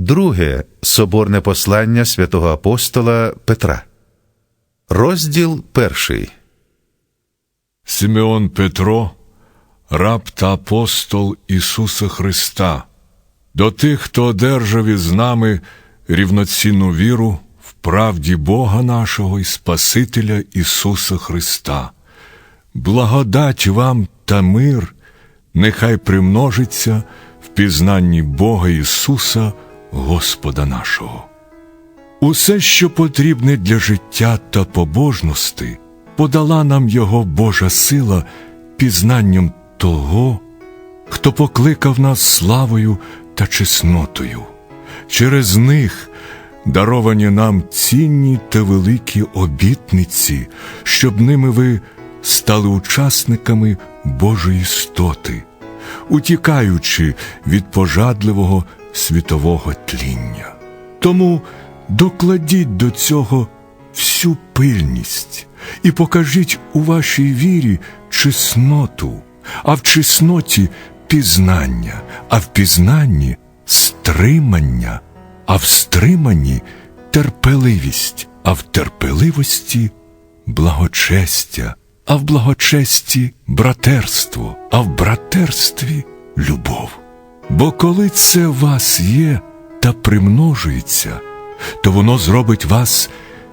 Друге соборне послання святого апостола Петра. Розділ перший. Симеон Петро, раб та апостол Ісуса Христа, до тих, хто одержав із нами рівноцінну віру в правді Бога нашого і Спасителя Ісуса Христа. Благодать вам та мир нехай примножиться в пізнанні Бога Ісуса, Господа нашого. Усе, що потрібне для життя та побожності, подала нам Його Божа сила пізнанням того, хто покликав нас славою та чеснотою. Через них даровані нам цінні та великі обітниці, щоб ними ви стали учасниками Божої істоти, утікаючи від пожадливого світового тління. Тому докладіть до цього всю пильність і покажіть у вашій вірі чесноту, а в чесноті пізнання, а в пізнанні стримання, а в стриманні терпеливість, а в терпеливості благочестя, а в благочесті братерство, а в братерстві любов. Бо коли це в вас є та примножується, то воно зробить вас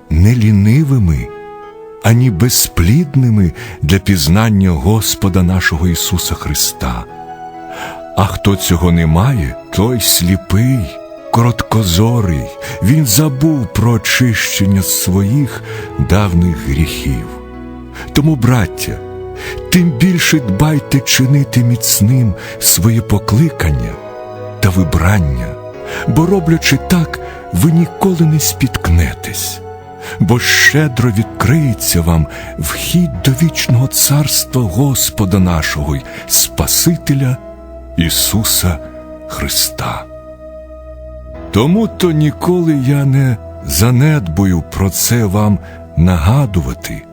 не лінивими, ані безплідними для пізнання Господа нашого Ісуса Христа. А хто цього не має, той сліпий, короткозорий, він забув про очищення своїх давних гріхів. Тому, браття, тим більше дбайте чинити міцним своє покликання та вибрання, бо роблячи так, ви ніколи не спіткнетесь, бо щедро відкриється вам вхід до вічного царства Господа нашого й Спасителя Ісуса Христа. Тому то ніколи я не занедбую про це вам нагадувати,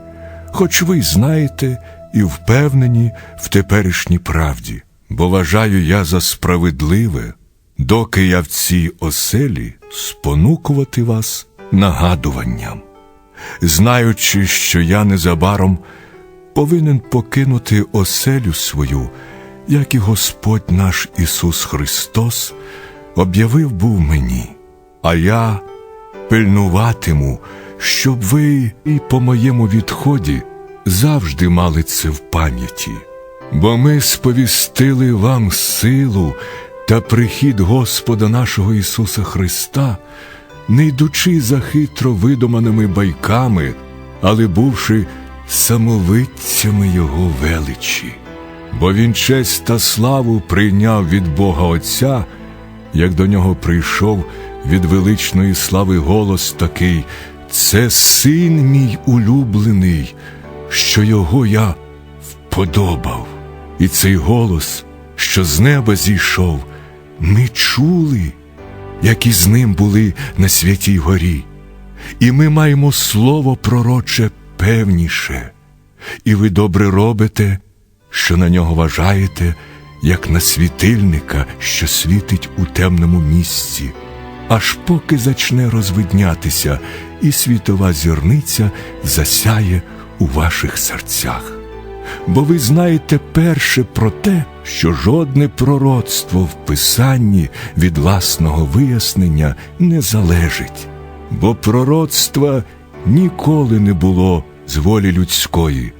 хоч ви знаєте і впевнені в теперішній правді, бо вважаю я за справедливе, доки я в цій оселі спонукувати вас нагадуванням, знаючи, що я незабаром повинен покинути оселю свою, як і Господь наш Ісус Христос об'явив був мені, а я пильнуватиму, щоб ви і по моєму відході завжди мали це в пам'яті, бо ми сповістили вам силу та прихід Господа нашого Ісуса Христа, не йдучи за хитро видуманими байками, але бувши самовидцями Його величі. Бо він честь та славу прийняв від Бога Отця, як до нього прийшов від величної слави голос такий Це син мій улюблений, що його я вподобав. І цей голос, що з неба зійшов, ми чули, як із ним були на святій горі, і ми маємо слово пророче певніше, і ви добре робите, що на нього вважаєте, як на світильника, що світить у темному місці, аж поки зачне розвиднятися, і світова зірниця засяє у ваших серцях. Бо ви знаєте перше про те, що жодне пророцтво в Писанні від власного вияснення не залежить, бо пророцтва ніколи не було з волі людської,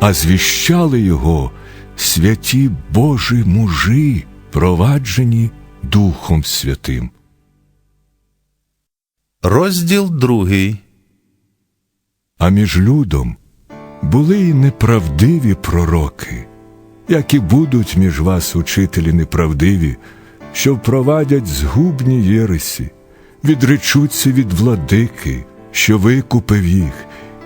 а звіщали його святі Божі мужі, проваджені Духом Святим. Розділ другий. А між людом були й неправдиві пророки, як і будуть між вас учителі неправдиві, що впровадять згубні єресі, відречуться від владики, що викупив їх,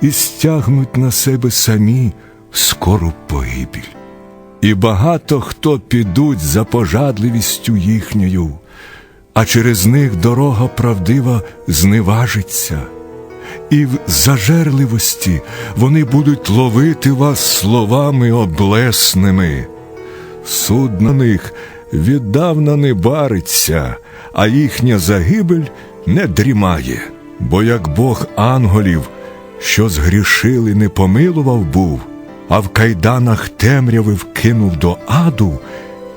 і стягнуть на себе самі скору погибіль. І багато хто підуть за пожадливістю їхньою, а через них дорога правдива зневажиться, і в зажерливості вони будуть ловити вас словами облесними. Суд на них віддавна не бариться, а їхня загибель не дрімає. Бо як Бог анголів, що згрішили, не помилував був, а в кайданах темряви вкинув до аду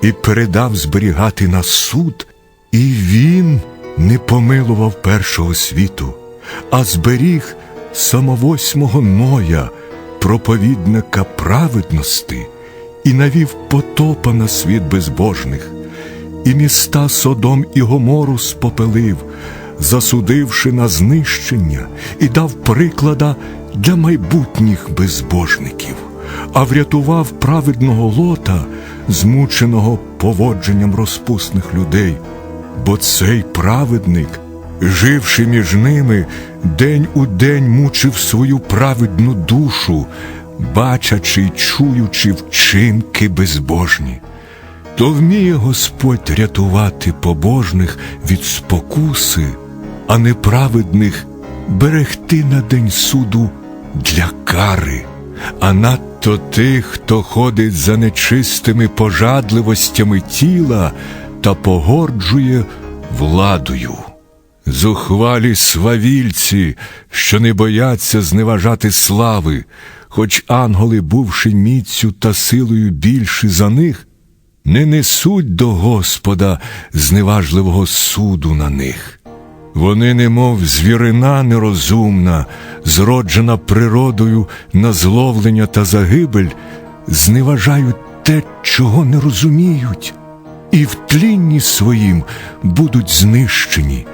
і передав зберігати на суд, і він не помилував першого світу, а зберіг самовосьмого Ноя, проповідника праведності, і навів потопа на світ безбожних, і міста Содом і Гомору спопелив, засудивши на знищення, і дав приклада для майбутніх безбожників, а врятував праведного лота, змученого поводженням розпусних людей. Бо цей праведник, живши між ними, день у день мучив свою праведну душу, бачачи й чуючи вчинки безбожні. То вміє Господь рятувати побожних від спокуси, а неправедних берегти на день суду для кари, а надто тих, хто ходить за нечистими пожадливостями тіла та погорджує владою. Зухвалі свавільці, що не бояться зневажати слави, хоч ангели, бувши міцю та силою більші за них, не несуть до Господа зневажливого суду на них. Вони, немов звірина нерозумна, зроджена природою на зловлення та загибель, зневажають те, чого не розуміють, і в тлінні своїм будуть знищені,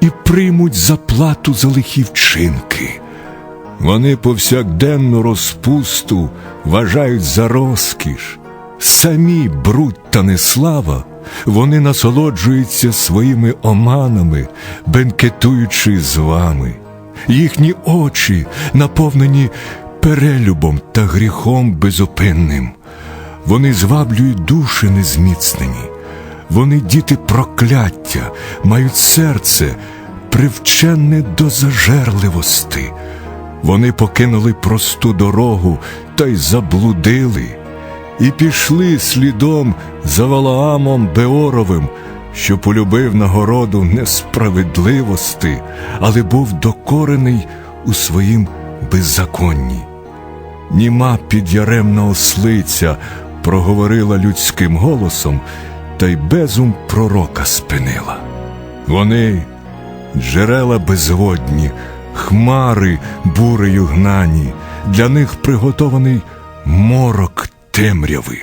і приймуть заплату за лихі вчинки. Вони повсякденну розпусту вважають за розкіш, самі бруд та неслава, вони насолоджуються своїми оманами, бенкетуючи з вами. Їхні очі наповнені перелюбом та гріхом безупинним. Вони зваблюють душі незміцнені. Вони діти прокляття, мають серце, привчене до зажерливости. Вони покинули просту дорогу та й заблудили, і пішли слідом за Валаамом Беоровим, що полюбив нагороду несправедливости, але був докорений у своїм беззаконні. Німа підяремна ослиця проговорила людським голосом, та й безум пророка спинила. Вони джерела безводні, хмари бурею гнані, для них приготований морок темряви.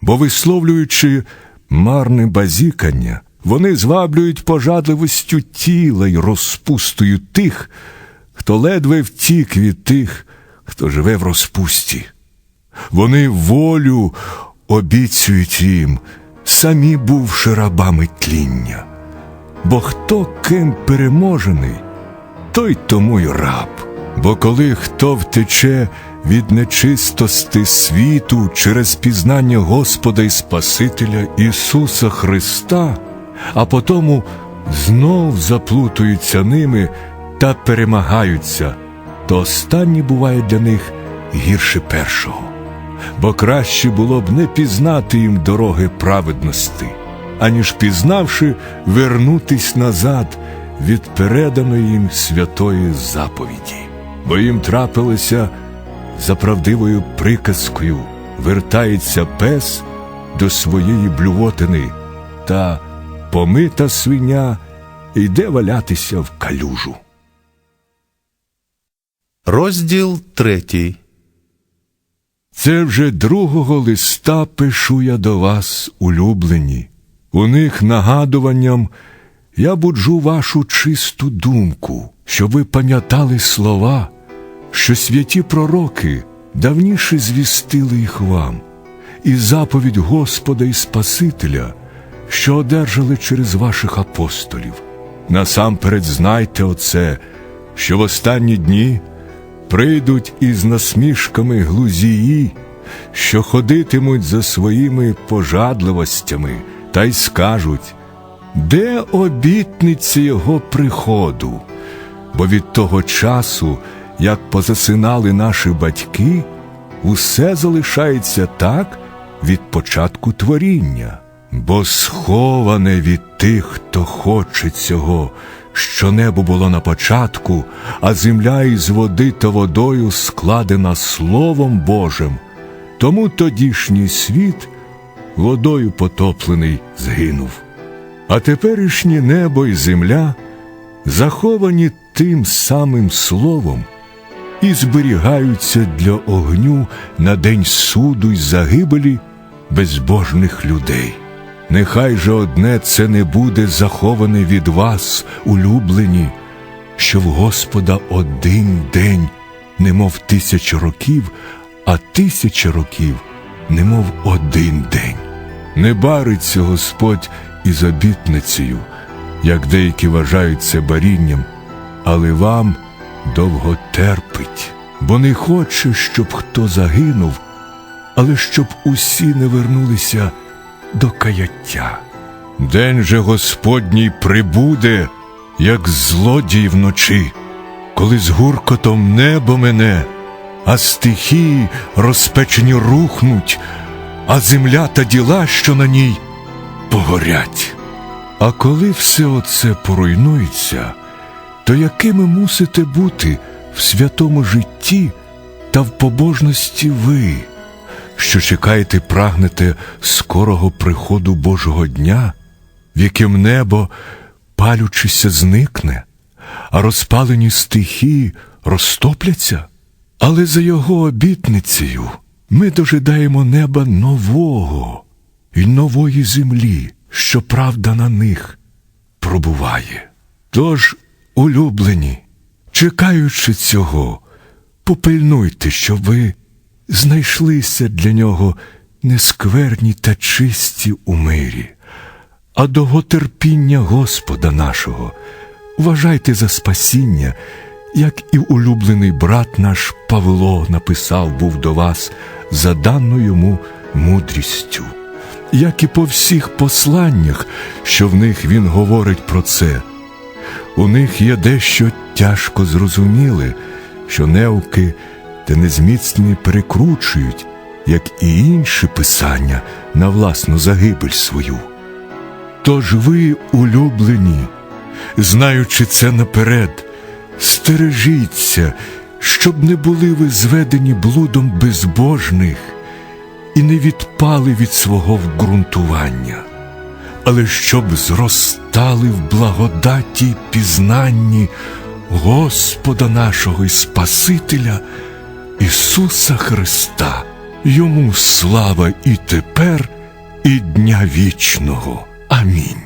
Бо, висловлюючи марне базікання, вони зваблюють пожадливостю тіла й розпустою тих, хто ледве втік від тих, хто живе в розпусті. Вони волю обіцюють їм, самі бувши рабами тління. Бо хто ким переможений, той тому й раб. Бо коли хто втече від нечистости світу через пізнання Господа і Спасителя Ісуса Христа, а потому знов заплутуються ними та перемагаються, то останні буває для них гірше першого. Бо краще було б не пізнати їм дороги праведності, аніж пізнавши, вернутись назад від переданої їм святої заповіді, бо їм трапилося за правдивою приказкою вертається пес до своєї блювотини, та помита свиня йде валятися в калюжу. Розділ третій. Це вже другого листа пишу я до вас, улюблені. У них нагадуванням я буджу вашу чисту думку, щоб ви пам'ятали слова, що святі пророки давніше звістили їх вам, і заповідь Господа і Спасителя, що одержали через ваших апостолів. Насамперед знайте оце, що в останні дні прийдуть із насмішками глузії, що ходитимуть за своїми пожадливостями, та й скажуть, де обітниці його приходу? Бо від того часу, як позасинали наші батьки, усе залишається так від початку творіння. Бо сховане від тих, хто хоче цього, що небо було на початку, а земля із води та водою складена Словом Божим. Тому тодішній світ водою потоплений згинув. А теперішнє небо і земля заховані тим самим словом і зберігаються для огню на день суду й загибелі безбожних людей. Нехай же одне це не буде заховане від вас, улюблені, що в Господа один день, немов тисяча років, а тисяча років, немов один день. Не бариться Господь із обітницею, як деякі вважають це барінням, але вам довго терпить, бо не хоче, щоб хто загинув, але щоб усі не вернулися до каяття. День же Господній прибуде, як злодій вночі, коли з гуркотом небо мене, а стихії розпечені рухнуть, а земля та діла, що на ній, погорять. А коли все оце поруйнується, то якими мусите бути в святому житті та в побожності ви, що чекаєте, прагнете скорого приходу Божого дня, в яким небо, палючися, зникне, а розпалені стихії розтопляться? Але за його обітницею ми дожидаємо неба нового і нової землі, що правда на них пробуває. Тож, улюблені, чекаючи цього, попильнуйте, щоб ви знайшлися для нього нескверні та чисті у мирі, а довготерпіння Господа нашого вважайте за спасіння, як і улюблений брат наш Павло написав був до вас за дану йому мудрістю, як і по всіх посланнях, що в них він говорить про це. У них є дещо тяжко зрозуміле, що неуки та незміцні перекручують, як і інші писання на власну загибель свою. Тож ви, улюблені, знаючи це наперед, стережіться, щоб не були ви зведені блудом безбожних і не відпали від свого вґрунтування, але щоб зростали в благодаті й пізнанні Господа нашого і Спасителя Ісуса Христа, йому слава і тепер, і дня вічного. Амінь.